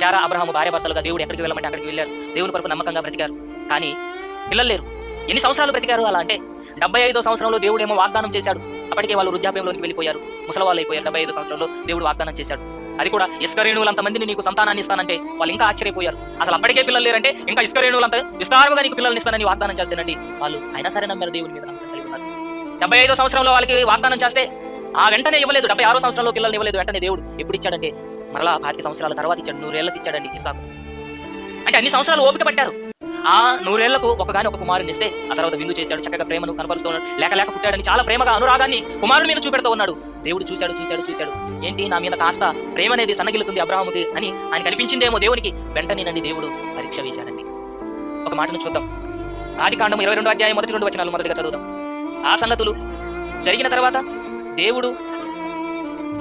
శారా అబ్రహాము భార్య భర్తలుగా దేవుడు ఎక్కడికి వెళ్ళమంటే అక్కడికి వెళ్ళారు. దేవుని కొరకు నమ్మకంగా బ్రతికారు. కానీ పిల్లలు లేరు. ఎన్ని సంవత్సరాలు బ్రతికారు అలా అంటే? డెబ్బై ఐదో సంవత్సరంలో దేవుడు ఏమో వాగ్దానం చేశాడు. అప్పటికే వాళ్ళు వృద్ధాప్యంలోకి వెళ్ళిపోయారు. ముసలి వాళ్ళు అయిపోయారు. డెబ్బై ఐదో సంవత్సరంలో దేవుడు వాగ్దానం చేశాడు. అది కూడా ఇస్కరేణువులంత మందిని నీకు సంతానాన్ని ఇస్తానంటే వాళ్ళు ఇంకా ఆశ్చర్యపోయారు. అసలు అప్పటికే పిల్లలు లేరంటే ఇంకా ఇస్కరేణువులంత విస్తారంగా నీకు పిల్లల్ని ఇస్తానని వాగ్దానం చేస్తానండి. వాళ్ళు అయినా సరే నమ్మారు దేవుని మీద నమ్మకం కలిగి ఉన్నారు. డెబ్బై ఐదో సంవత్సరంలో వాళ్ళకి వాగ్దానం చేస్తే ఆ వెంటనే ఇవ్వలేదు. డెబ్బై ఆరో సంవత్సరంలో పిల్లల్ని ఇవ్వలేదు. వెంటనే దేవుడు ఎప్పుడు ఇచ్చాడంటే మరలా పాతిక సంవత్సరాల తర్వాత ఇచ్చాడు నూరేళ్ళకు ఇచ్చాడండి ఇసాకు అంటే అన్ని సంవత్సరాలు ఓపిక పట్టారు. ఆ నూరేళ్ళకు ఒకగాని ఒక కుమారుని ఇస్తే ఆ తర్వాత విందు చేశాడు చక్కగా ప్రేమను కనపరుస్తున్నాడు లేక లేక పుట్టాడని చాలా ప్రేమగా అనురాగాన్ని కుమారుని మీద చూపెడుతూ ఉన్నాడు. దేవుడు చూశాడు చూశాడు చూశాడు. ఏంటి నా మీద కాస్త ప్రేమ అనేది సన్నగిలుతుంది అబ్రాహముది అని ఆయన కనిపించిందేమో దేవునికి. వెంటనే నండి దేవుడు పరీక్ష వేశాడండి. ఒక మాటను చూద్దాం. ఆది కాండం ఇరవై రెండు అధ్యాయం మొదటి రెండు వచనాలు మొదటిగా చదువుదాం. ఆ సంగతులు జరిగిన తర్వాత దేవుడు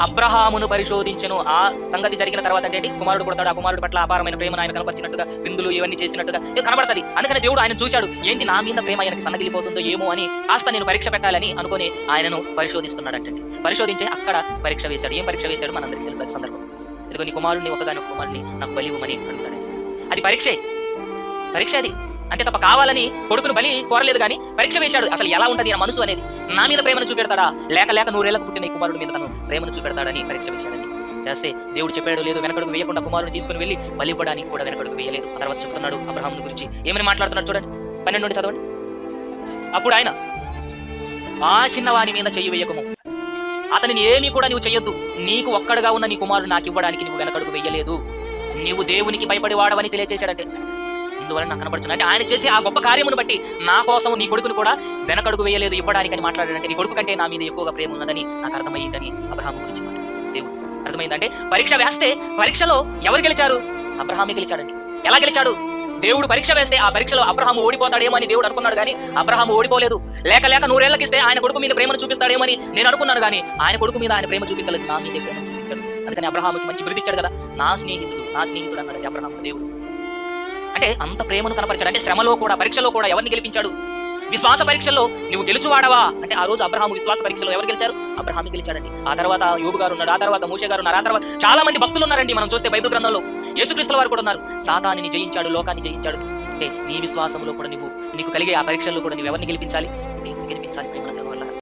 అబ్రహామును పరిశోధించను. ఆ సంగతి జరిగిన తర్వాత అంటే ఏంటి? కుమారుడు కొడతాడు ఆ కుమారుడు పట్ల అపారమైన ప్రేమ ఆయన కనపరిచినట్టుగా బిందులు ఇవన్నీ చేసినట్టుగా ఇది కనబడుతుంది. అందుకని దేవుడు ఆయన చూశాడు ఏంటి నా మీద ప్రేమ ఆయనకి సన్నగిలిపోతుందో ఏమో అని కాస్త నేను పరీక్ష పెట్టాలని అనుకుని ఆయనను పరిశోధిస్తున్నాడంటే పరిశోధించి అక్కడ పరీక్ష వేశాడు. ఏం పరీక్ష వేశాడు? మనందరికీ తెలుసు అది సందర్భం. ఇదిగో నీ కుమారుడిని ఒకగాని ఒక కుమారుడిని నాకు బలివ్వమని అడుగుతాడు అది పరీక్షే. పరీక్ష అది. అంతే తప్ప కావాలని కొడుకును బలి కోరలేదు కానీ పరీక్ష వేశాడు. అసలు ఎలా ఉంటుంది నా మనసు అనేది? నా మీద ప్రేమను చూపెడతాడా? లేక లేక నూరేళ్ళకు పుట్టిన ఈ కుమారుడి మీద తను ప్రేమను చూపెడతాడని పరీక్ష వేశాడని చేస్తే దేవుడు చెప్పాడు లేదు వెనకడుగు వేయకుండా కుమారుని తీసుకుని వెళ్ళి బలి ఇవ్వడానికి కూడా వెనకడుగు వేయలేదు. ఆ తర్వాత చెప్తున్నాడు అబ్రహాం గురించి. ఏమని మాట్లాడుతున్నాడు చూడండి. పన్నెండు నుండి చదవండి. అప్పుడు ఆయన ఆ చిన్నవాని మీద చెయ్యి వేయకము. అతనిని ఏమీ కూడా నీవు చెయ్యొద్దు. నీకు ఒక్కడగా ఉన్న నీ కుమారుడు నాకు ఇవ్వడానికి నువ్వు వెనకడుగు వేయలేదు. నీవు దేవునికి భయపడి వాడవని తెలియజేశాడంటే ఇందువల్ల నాకు కనబడుతుంది. అంటే ఆయన చేసే ఆ గొప్ప కార్యమును బట్టి నా కోసం నీ కొడుకును కూడా వెనకడుగు వేయలేదు. ఇవ్వడానికి అని మాట్లాడాడంటే నీ కొడుకు కంటే నా మీద ఎక్కువగా ప్రేమ ఉన్నదని నాకు అర్థమయ్యిందని అబ్రహాం గురించి దేవుడు అర్థమైందంటే పరీక్ష వేస్తే పరీక్షలో ఎవరు గెలిచారు? అబ్రహామే గెలిచాడండి. ఎలా గెలిచాడు? దేవుడు పరీక్ష వేస్తే ఆ పరీక్షలో అబ్రహాం ఓడిపోతాడేమో అని దేవుడు అనుకున్నాడు కానీ అబ్రహాం ఓడిపోలేదు. లేక లేక నూరేళ్ళకి ఇస్తే ఆయన కొడుకు మీద ప్రేమను చూపిస్తాడేమో అని నేను అనుకున్నాను కానీ ఆయన కొడుకు మీద ఆయన ప్రేమ చూపించలేదు. నా మీద ప్రేమ చూపించాడు. అందుకని అబ్రహాముకి మంచి బిరుదిచ్చాడు కదా. నా స్నేహితుడు నా స్నేహితుడు అన్నాడు అబ్రహాం దేవుడు. అంటే అంత ప్రేమను కనపరిచాడు అంటే శ్రమలో కూడా పరీక్షలో కూడా ఎవరిని గెలిపించాడు? విశ్వాస పరీక్షల్లో నువ్వు గెలుచువాడవా? అంటే ఆ రోజు అబ్రహాము విశ్వాస పరీక్షలో ఎవరు గెలిచారు? అబ్రహామి గెలిచాడండి. ఆ తర్వాత యోగు గారు ఉన్నారు ఆ తర్వాత మూషే గారు ఉన్నారు ఆ తర్వాత చాలా మంది భక్తులు ఉన్నారండి మనం చూస్తే బైబిల్ గ్రంథంలో. యేసుక్రీస్తుల వారు కూడా ఉన్నారు. సాతానిని జయించాడు లోకాన్ని జయించాడు. అంటే నీ విశ్వాసంలో కూడా నువ్వు నీకు కలిగే ఆ పరీక్షల్లో కూడా నువ్వు ఎవరిని గెలిపించాలి?